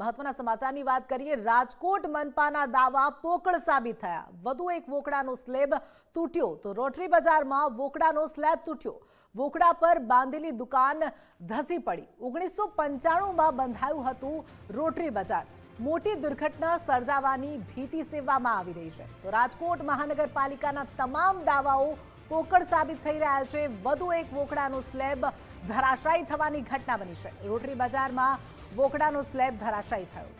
મહત્વના સમાચારની વાત કરીએ, રાજકોટ મનપાના દાવા પોકળ સાબિત થયા. વધુ એક વોકડાનો સ્લેબ તૂટ્યો. તો રોટરી બજારમાં વોકડાનો સ્લેબ તૂટ્યો. વોકડા પર બાંધેલી દુકાન ધસી પડી. ઓગણીસો પંચાણુંમાં બંધાયું હતું રોટરી બજાર. મોટી દુર્ઘટના સર્જાવાની ભીતિ સેવવામાં આવી રહી છે. તો રાજકોટ મહાનગરપાલિકાના તમામ દાવાઓ પોકળ સાબિત થઈ રહ્યા છે. વધુ એક વોકડાનો સ્લેબ ધરાશાયી થવાની ઘટના બની છે. રોટરી બજારમાં વોકડાનો સ્લેબ ધરાશાયી થયો.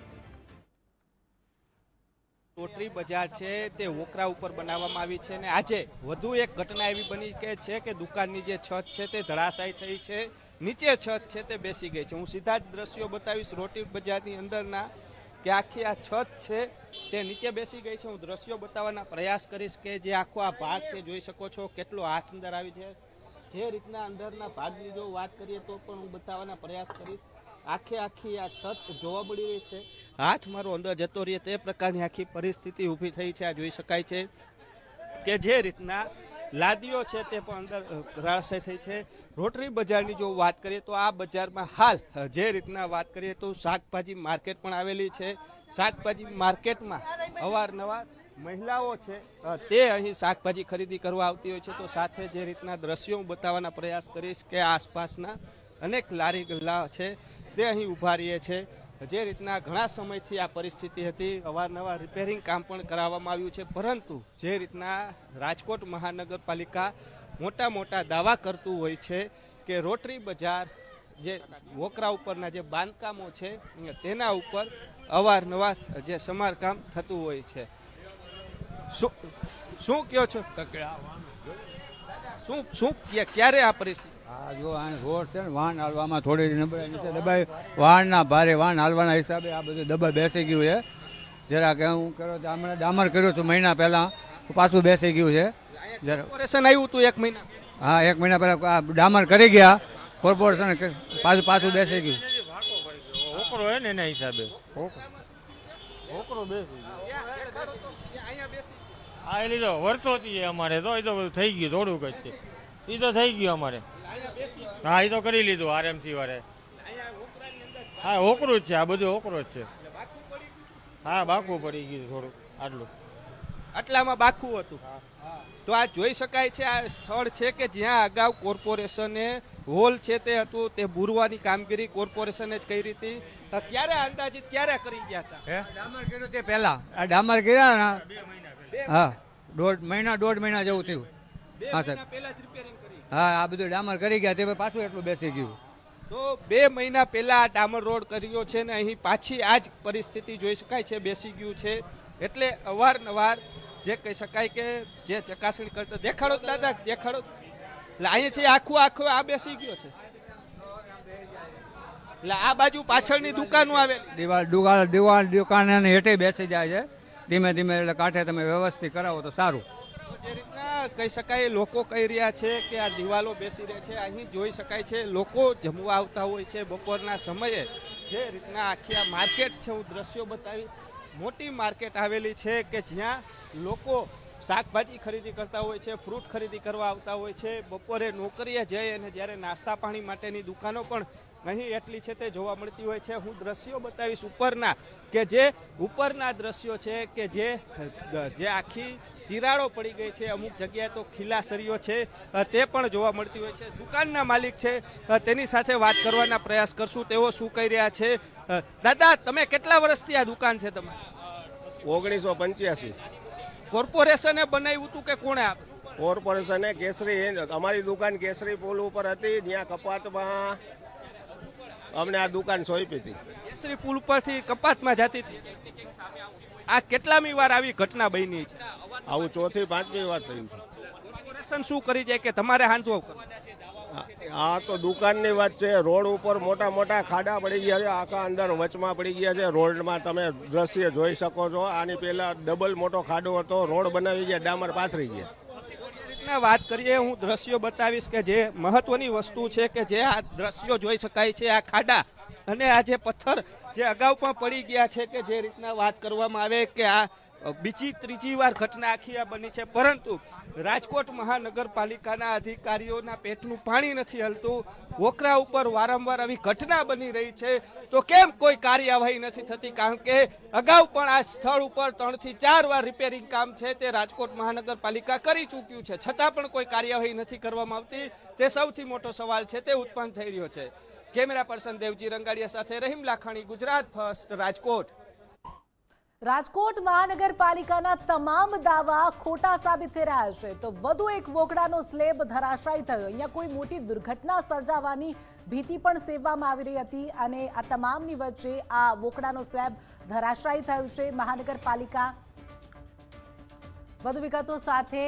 રોટરી બજાર છે તે વોકરા ઉપર બનાવવામાં આવી છે અને આજે વધુ એક ઘટના એવી બની કે છે કે દુકાનની જે છત છે તે ધરાશાયી થઈ છે. નીચે છત છે તે બેસી ગઈ છે. હું સીધા જ દ્રશ્યો બતાવીશ રોટરી બજારની અંદરના કે આખી આ છત છે તે નીચે બેસી ગઈ છે. હું દ્રશ્યો બતાવવાના પ્રયાસ કરીશ કે જે આખો આ ભાગ છે, જોઈ શકો છો કેટલો હાથ અંદર આવી છે. જે રીતના અંદરના ભાગની જો વાત કરીએ તો પણ હું બતાવવાના પ્રયાસ કરીશ. આખે આખી આ છત જોવા મળી રહી છે. હાથ મારો અંદર જતો રહે તે પ્રકારની આખી પરિસ્થિતિ ઊભી થઈ છે, આ જોઈ શકાય છે કે જે રીતના લાદીઓ છે તે પણ અંદર રાશે થઈ છે. રોટરી બજારની જો વાત કરીએ તો આ બજારમાં હાલ જે રીતના વાત કરીએ તો શાકભાજી માર્કેટ પણ આવેલી છે. શાકભાજી માર્કેટમાં અવારનવાર મહિલાઓ છે. તે અહીં શાકભાજી ખરીદી કરવા આવતી હોય છે તો સાથે જે રીતના દ્રશ્યો બતાવવાના પ્રયાસ કરીશ કે આસપાસના અનેક લારી ગલ્લા છે તે અહીં ઊભા રહીએ છે. જે રીતના ઘણા સમયથી આ પરિસ્થિતિ હતી, અવારનવાર રિપેરિંગ કામ પણ કરાવવામાં આવ્યું છે. પરંતુ જે રીતના રાજકોટ મહાનગરપાલિકા મોટા મોટા દાવા કરતું હોય છે કે રોટરી બજાર જે વોકરા ઉપરના જે બાંધકામો છે, તેના ઉપર અવારનવાર જે સમારકામ થતું હોય છે. શું શું કયો છો? શું શું કે- ક્યારે આ પરિસ્થિતિ? હા જો આ રોડ છે ને વાહન હાલવામાં થોડી નબળાઈ નીચે દબાઈ વાહનના ભારે વાહન હાલવાના હિસાબે આ બધું દબાઈ બેસી ગયું છે. જરાક હું કર્યો તો હમણાં ડામર કર્યો છું મહિના પહેલાં. પાછું બેસી ગયું છે. જરા કોર્પોરેશન આવ્યું હતું એક મહિના હા એક મહિના પહેલાં આ ડામર કરી ગયા. કોર્પોરેશન પાછું પાછું બેસી ગયું. છોકરો હે ને એના હિસાબે. ઓકરો બેસી હા એ લીધો વર્ષોથી અમારે તો એ તો બધું થઈ ગયું થોડુંક જ છે. એ તો થઈ ગયું અમારે. હા એ તો કરી લીધું આરામથી વારે હા ઓકરું જ છે આ બધું ઓકરો જ છે. હા બાકું પડી ગયું થોડુંક આટલું. આટલામાં બાખું હતું. તો આ જોઈ શકાય છે આ સ્થળ છે કે જ્યાં અગાઉ કોર્પોરેશને હોલ છે તે હતું તે બુરવાની કામગીરી કોર્પોરેશને જ કરી હતી. ક્યારે અંદાજિત ક્યારે કરી ગયા હતા? ડામર કર્યું તે પહેલાં. આ ડામર કર્યા ને હા દોઢ મહિના દોઢ મહિના જેવું થયું. હા, સાહેબ. પહેલા જ રિપેરિંગ કરી. હા આ બધું ડામર કરી ગયા તે પાછું એટલું બેસી ગયું. તો બે મહિના પહેલા ડામર રોડ કર્યો છે ને અહીં પાછી આ જ પરિસ્થિતિ જોઈ શકાય છે, બેસી ગયું છે. એટલે અવારનવાર જે કહી શકાય કે જે ચકાસણી કરતા દેખાડો દાદા, દેખાડો. એટલે અહીંયાથી આખું આખું આ બેસી ગયો છે. એટલે આ બાજુ પાછળની દુકાનો આવે. દિવાલ, દુકાન દિવાલ, દુકાન હેઠે બેસી જાય છે. ધીમે ધીમે એટલે કાંઠે તમે વ્યવસ્થિત કરાવો તો સારું. જે રીતના કહી શકાય, લોકો કહી રહ્યા છે કે આ દિવાલો બેસી રહે છે. અહીં જોઈ શકાય છે, લોકો જમવા આવતા હોય છે બપોરના સમયે. જે રીતના આખી આ માર્કેટ છે, હું દ્રશ્યો બતાવીશ. મોટી માર્કેટ આવેલી છે કે જ્યાં લોકો શાકભાજી ખરીદી કરતા હોય છે, ફ્રૂટ ખરીદી કરવા આવતા હોય છે. બપોરે નોકરીએ જઈ અને જ્યારે નાસ્તા પાણી માટેની દુકાનો પણ અહીં એટલી છે તે જોવા મળતી હોય છે. હું દ્રશ્યો બતાવીશ ઉપરના, કે જે ઉપરના દ્રશ્યો છે કે જે જે આખી તિરાડો પડી ગઈ છે. અમુક જગ્યાએ તો ખીલાસરીઓ છે. તે પણ જોવા મળતી હોય છે. દુકાનના માલિક છે. તેની સાથે વાત કરવાના પ્રયાસ કરશું. તેઓ શું કહી રહ્યા છે? દાદા તમે કેટલા વર્ષથી આ દુકાન છે તમારી? ઓગણીસો પંચ્યાસી. કોર્પોરેશને બનાવ્યું હતું કે કોણે આપ્યું? કોર્પોરેશને કેસરી અમારી દુકાન કેસરી પુલ ઉપર હતી. ત્યાં કપાતમાં અમને આ દુકાન સોંપી હતી. કેસરી પુલ પરથી કપાતમાં જતી હતી. આ કેટલામી વાર આવી ઘટના બની છે? આવું ચોથી પાંચમી વાર થયું છે. કોર્પોરેશન શું કરી જાય કે તમારે હાંધવો? આ- તો દુકાનની વાત છે. રોડ ઉપર મોટા મોટા ખાડા પડી ગયા છે. આખા અંદર વચમાં પડી ગયા છે. રોડમાં તમે દ્રશ્ય જોઈ શકો છો. આની પહેલા ડબલ મોટો ખાડો હતો. રોડ બનાવી ગયા ડામર પાથરી ગયા. વાત કરીએ હું દ્રશ્યો બતાવીશ કે જે મહત્વની વસ્તુ છે કે જે આ દ્રશ્યો જોઈ શકાય છે. આ ખાડા અને આ જે પથ્થર જે અગાઉ પણ પડી ગયા છે કે જે રીતના વાત કરવામાં આવે કે આ બીજી, ત્રીજી વાર ઘટના આખી આ બની છે. પરંતુ રાજકોટ મહાનગરપાલિકાના અધિકારીઓના પેટનું પાણી નથી હલતું. વોકરા ઉપર વારંવાર આવી ઘટના બની રહી છે. તો કેમ કોઈ કાર્યવાહી નથી થતી? કારણ કે અગાઉ પણ આ સ્થળ ઉપર ત્રણથી ચાર વાર રિપેરિંગ કામ છે તે રાજકોટ મહાનગરપાલિકા કરી ચૂક્યું છે. છતાં પણ કોઈ કાર્યવાહી નથી કરવામાં આવતી. તે સૌથી મોટો સવાલ છે. તે ઉત્પન્ન થઈ રહ્યો છે. કેમેરા પર્સન દેવજી રંગાડિયા સાથે રહીમ લાખાણી, ગુજરાત ફર્સ્ટ રાજકોટ. રાજકોટ મહાનગરપાલિકાના તમામ દાવા ખોટા સાબિત થઈ રહ્યા છે. તો વધુ એક વોકડાનો સ્લેબ ધરાશાયી થયો. અહીંયા કોઈ મોટી દુર્ઘટના સર્જાવાની ભીતિ પણ સેવવામાં આવી રહી હતી અને આ તમામની વચ્ચે આ વોકડાનો સ્લેબ ધરાશાયી થયો છે મહાનગરપાલિકા. વધુ વિગતો સાથે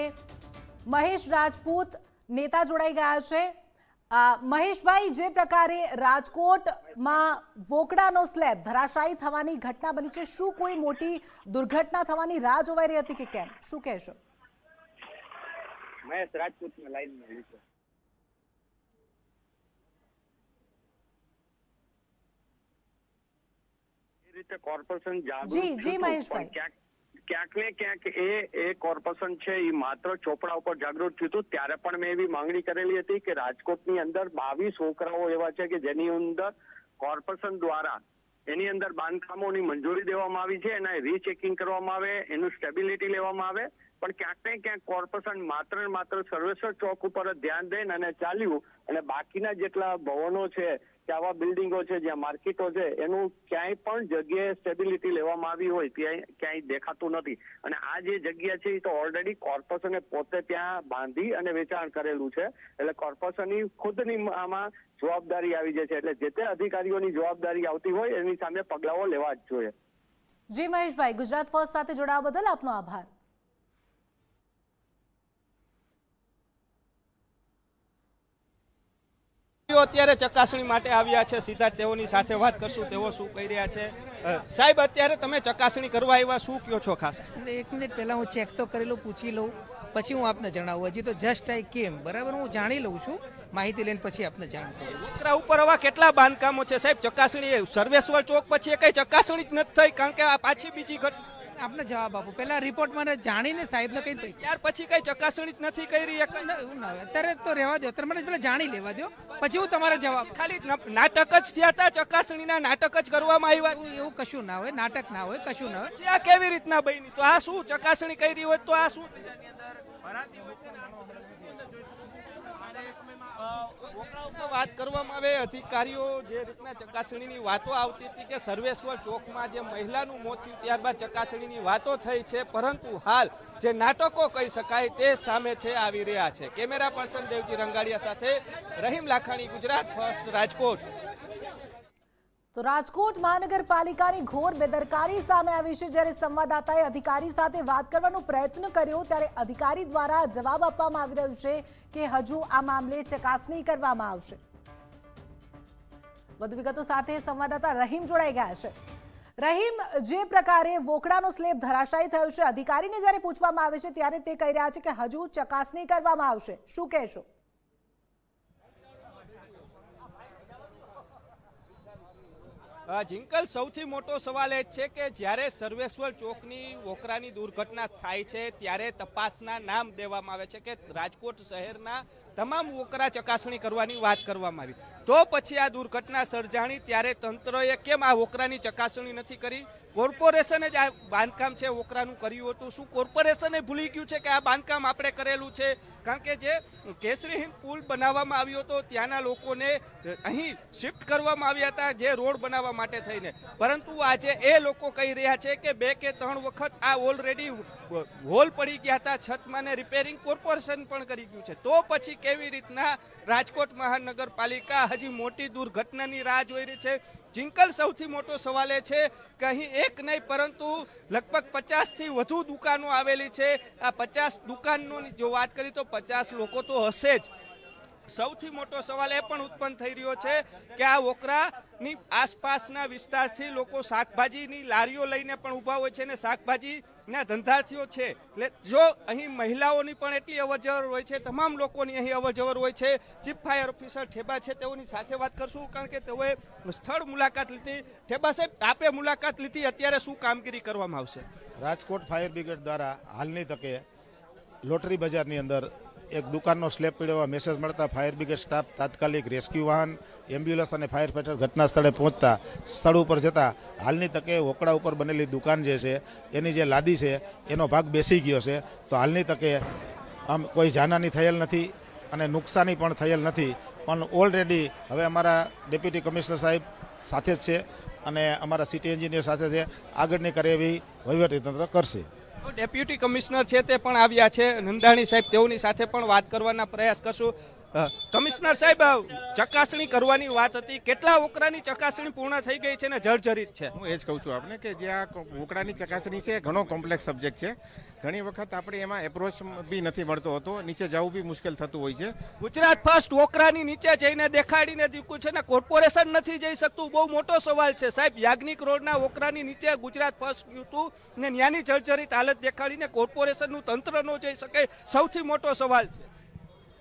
મહેશ રાજપૂત નેતા જોડાઈ ગયા છે. મહેશભાઈ જે પ્રકારે રાજકોટમાં વોકડાનો સ્લેબ ધરાશાયી થવાની ઘટના બની છે શું કોઈ મોટી દુર્ઘટના થવાની રાહ જોવાઈ રહી હતી કે કેમ? શું કહેશો? મહેશ રાજપૂતને લાઈન લીધો એ રીતે કોર્પોરેશન જાગૃત જી, જી, મહેશભાઈ. ક્યાંક ને ક્યાંક એ એ કોર્પોરેશન છે એ માત્ર ચોપડા ઉપર જાગૃત થયું હતું. ત્યારે પણ મેં એવી માંગણી કરેલી હતી કે રાજકોટની અંદર બાવીસ છોકરાઓ એવા છે કે જેની અંદર કોર્પોરેશન દ્વારા એની અંદર બાંધકામોની મંજૂરી દેવામાં આવી છે, એના રીચેકિંગ કરવામાં આવે, એનું સ્ટેબિલિટી લેવામાં આવે પણ ક્યાંક ને ક્યાંક કોર્પોરેશન માત્ર ને માત્ર સર્વેશ્વર ચોક ઉપર ધ્યાન દઈને અને ચાલ્યું અને બાકીના જેટલા ભવનો છે, કે આવા બિલ્ડિંગો છે, જ્યાં માર્કેટો છે, એનું ક્યાંય પણ જગ્યાએ સ્ટેબિલિટી લેવામાં આવી હોય ત્યાં ક્યાંય દેખાતું નથી. અને આ જે જગ્યા છે, એ તો ઓલરેડી કોર્પોરેશને પોતે ત્યાં બાંધી અને વેચાણ કરેલું છે. એટલે કોર્પોરેશનની ખુદની આમાં જવાબદારી આવી જાય છે. એટલે જે તે અધિકારીઓની જવાબદારી આવતી હોય, એની સામે પગલાઓ લેવા જ જોઈએ. જી મહેશભાઈ, ગુજરાત ફર્સ્ટ સાથે જોડાવા બદલ આપનો આભાર. અત્યારે ચકાસણી માટે આવ્યા છે. સીધા તેઓની સાથે વાત કરશું. તેઓ શું કહી રહ્યા છે? સાહેબ અત્યારે તમે ચકાસણી કરવા આવ્યા શું કયો છો ખાસ? એટલે એક મિનિટ પહેલા હું ચેક તો કરેલું પૂછી લઉં પછી હું આપને જણાવું. હજી તો જસ્ટ આઈ કેમ બરાબર? હું જાણી લઉં છું. માહિતી લઈને પછી આપને જાણ કરું વોકરા ઉપર આવા કેટલા બાંધકામો છે? સાહેબ ચકાસણી સર્વેશ્વર ચોક પછી કઈ ચકાસણી જ નથી થઈ કારણ કે આ પાછી બીજી ઘટ આપને જવાબ આપું? પહેલા રિપોર્ટ મને જાણીને સાહેબને કઈ યાર ત્યાર પછી કઈ ચકાસણી જ નથી કરી અત્યારે તો રહેવા દો. અત્યારે મને પેલા જાણી લેવા દો. પછી હું તમારે જવાબ ખાલી નાટક જ થયા હતા ચકાસણીના નાટક જ કરવામાં આવ્યા એવું કશું ના હોય. નાટક ના હોય કશું ના હોય. આ કેવી રીતના બની? તો આ શું? ચકાસણી કરી હોય તો આ શું? વાત કરવામાં આવે, અધિકારીઓ જે રીતના ચકાસણીની વાતો આવતી હતી કે સર્વેશ્વર ચોકમાં જે મહિલાનું મોત થયું, ત્યારબાદ ચકાસણીની વાતો થઈ છે, પરંતુ હાલ જે નાટકો કહી શકાય તે સામે છે, આવી રહ્યા છે. કેમેરા પર્સન દેવજી રંગાડિયા સાથે રહીમ લાખાણી, ગુજરાત ફર્સ્ટ રાજકોટ. તો રાજકોટ મહાનગરપાલિકાની ઘોર બેદરકારી સામે આવી છે. જ્યારે સંવાદદાતાએ અધિકારી સાથે વાત કરવાનો પ્રયત્ન કર્યો, ત્યારે અધિકારી દ્વારા જવાબ આપવામાં આવી રહ્યો છે કે હજુ આ મામલે ચકાસણી કરવામાં આવશે. વધુ વિગતો સાથે સંવાદદાતા રહીમ જોડાઈ ગયા છે. રહીમ, જે પ્રકારે વોકડાનો સ્લેબ ધરાશાયી થયો છે, અધિકારીને જ્યારે પૂછવામાં આવે છે, ત્યારે તે કહી રહ્યા છે કે હજુ ચકાસણી કરવામાં આવશે. શું કહેશો? જિંકલ સૌથી મોટો સવાલ એ છે કે જ્યારે સર્વેશ્વર ચોકની વોકરાની દુર્ઘટના થાય છે, ત્યારે તપાસના નામ દેવામાં આવે છે કે રાજકોટ શહેરના તમામ વોકરા ચકાસણી કરવાની વાત કરવામાં આવી. તો પછી આ દુર્ઘટના સર્જાણી, ત્યારે તંત્રએ કેમ આ વોકરાની ચકાસણી નથી કરી? કોર્પોરેશને જ આ બાંધકામ છે વોકરાનું કર્યું હતું. શું કોર્પોરેશને ભૂલી ગયું છે કે આ બાંધકામ આપણે કરેલું છે? કારણ કે જે કેસરી પુલ બનાવવામાં આવ્યો હતો, ત્યાંના લોકોને અહીં શિફ્ટ કરવામાં આવ્યા હતા, જે રોડ બનાવવા માટે થઈને. પરંતુ આજે એ લોકો કહી રહ્યા છે કે બે કે ત્રણ વખત આ ઓલરેડી હોલ પડી ગયા હતા છતમાં રિપેરિંગ કોર્પોરેશન પણ કરી ગયું છે. તો પછી કેવી રીતના રાજકોટ મહાનગરપાલિકા હજી મોટી દુર્ઘટનાની રાહ જોઈ રહી છે? જિંકલ સૌથી મોટો સવાલ એ છે કે અહીં એક નહીં, પરંતુ લગભગ પચાસથી વધુ દુકાનો આવેલી છે. આ પચાસ દુકાનોની જો વાત કરી તો પચાસ લોકો તો હશે જ. સૌથી મોટો સવાલ એ પણ ઉત્પન્ન થઈ રહ્યો છે કે આ વોકરાની આસપાસના વિસ્તારથી લોકો શાકભાજીની લારીઓ લઈને પણ ઊભા હોય છે અને શાકભાજીના ધંધાર્થીઓ છે. એટલે જો અહીં મહિલાઓની પણ એટલી અવરજવર હોય છે, તમામ લોકોની અહીં અવરજવર હોય છે, ચીફ ફાયર ઓફિસર ઠેબા છે, તેઓની સાથે વાત કરશું, કારણ કે તેઓએ સ્થળ મુલાકાત લીધી. ઠેબા સાહેબ, આપે મુલાકાત લીધી, અત્યારે શું કામગીરી કરવામાં આવશે? રાજકોટ ફાયર બ્રિગેડ દ્વારા હાલની તકે લોટરી બજારની અંદર એક દુકાનનો સ્લેબ પીડ્યો મેસેજ મળતા ફાયર બ્રિગેડ સ્ટાફ તાત્કાલિક રેસ્ક્યુ વાહન એમ્બ્યુલન્સ અને ફાયર ફાઈટર ઘટના સ્થળે પહોંચતા સ્થળ ઉપર જતા હાલની તકે વોકડા ઉપર બનેલી દુકાન જે છે, એની જે લાદી છે, એનો ભાગ બેસી ગયો છે. તો હાલની તકે આમ કોઈ જાનહાની થયેલ નથી અને નુકસાની પણ થયેલ નથી. પણ ઓલરેડી હવે અમારા ડેપ્યુટી કમિશનર સાહેબ સાથે જ છે અને અમારા સિટી એન્જિનિયર સાથે છે. આગળની કાર્યવાહી વહીવટીતંત્ર કરશે. ડેપ્યુટી કમિશનર છે તે પણ આવ્યા છે. નંદાણી સાહેબ, તેઓની સાથે પણ વાત કરવાના પ્રયાસ કરશું. કમિશનર સાહેબ ચકાસણી કરવાની વાત હતી. કેટલા ઓકરાની ચકાસણી પૂર્ણ થઈ ગઈ છે ને જર્જરિત છે? હું એ જ કહું છું આપને કે જે આ ઓકરાની ચકાસણી છે ઘણો કોમ્પ્લેક્સ સબ્જેક્ટ છે. ઘણી વખત આપણે એમાં એપ્રોચ બી નથી મળતો હતો. નીચે જવું બી મુશ્કેલ થતું હોય છે. ગુજરાત ફર્સ્ટ ઓકરાની નીચે જઈને દેખાડીને દીકું છે ને કોર્પોરેશન નથી જઈ શકતું? બહુ મોટો સવાલ છે. સાહેબ યાજ્ઞિક રોડના ઓકરાની નીચે ગુજરાત ફર્સ્ટ ગયું હતું ને ન્યાની જર્જરિત હાલત દેખાડીને કોર્પોરેશનનું તંત્ર ન જઈ શકે? સૌથી મોટો સવાલ છે.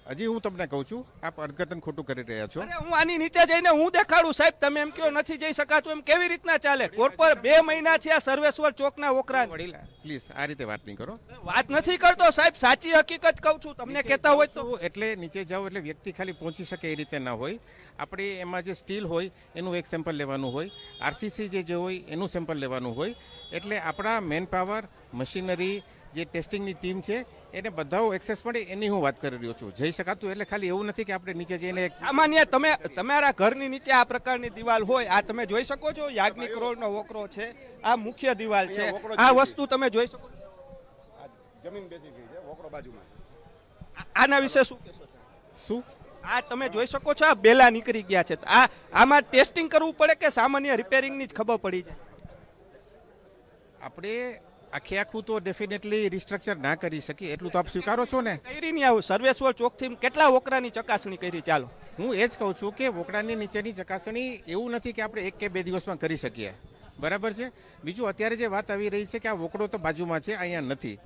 હજી હું તમને કહું છું આપ અર્થઘટન ખોટું કરી રહ્યા છો. હું આની નીચે જઈને હું દેખાડું સાહેબ તમે એમ કયો નથી જઈ શકાતું એમ કેવી રીતના ચાલે? કોર્પોર બે મહિના છે આ સર્વેશ્વર ચોકના ઓકરા પ્લીઝ આ રીતે વાત નહીં કરો. વાત નથી કરતો સાહેબ સાચી હકીકત કહું છું તમને કહેતા હોય તો. એટલે નીચે જાઓ એટલે વ્યક્તિ ખાલી પહોંચી શકે એ રીતે ના હોય. આપણે એમાં જે સ્ટીલ હોય એનું એક સેમ્પલ લેવાનું હોય. આરસીસી જે જે હોય એનું સેમ્પલ લેવાનું હોય. એટલે આપણા મેન પાવર મશીનરી જે ટેસ્ટિંગની ટીમ છે એને બધાઓ એક્સેસ મળે એની હું વાત કરી રહ્યો છું. જઈ શકાતું એટલે ખાલી એવું નથી કે આપણે નીચે જઈને સામાન્ય તમે તમારા ઘરની નીચે આ પ્રકારની દિવાલ હોય આ તમે જોઈ શકો છો? યાજ્ઞિક રોડનો વોકરો છે આ મુખ્ય દિવાલ છે. આ વસ્તુ તમે જોઈ શકો જમીન બેસી ગઈ છે વોકરો બાજુમાં. આના વિશે શું કહેશો શું? આ તમે જોઈ શકો છો આ બેલા નીકળી ગયા છે. આ આમાં ટેસ્ટિંગ કરવું પડે કે સામાન્ય રિપેરિંગની જ ખબર પડી જાય? આપણે આખે આખું તો ડેફિનેટલી રિસ્ટ્રક્ચર ના કરી શકીએ એટલું તો આપ સ્વીકારો છો ને? કરી નહીં આવું. સર્વેશ્વર ચોકથી કેટલા વોકરાની ચકાસણી કરી? ચાલો. હું એ જ કહું છું કે વોકડાની નીચેની ચકાસણી એવું નથી કે આપણે એક કે બે દિવસમાં કરી શકીએ. બરાબર છે? બીજું અત્યારે જે વાત આવી રહી છે કે આ વોકડો તો બાજુમાં છે અહીંયા નથી.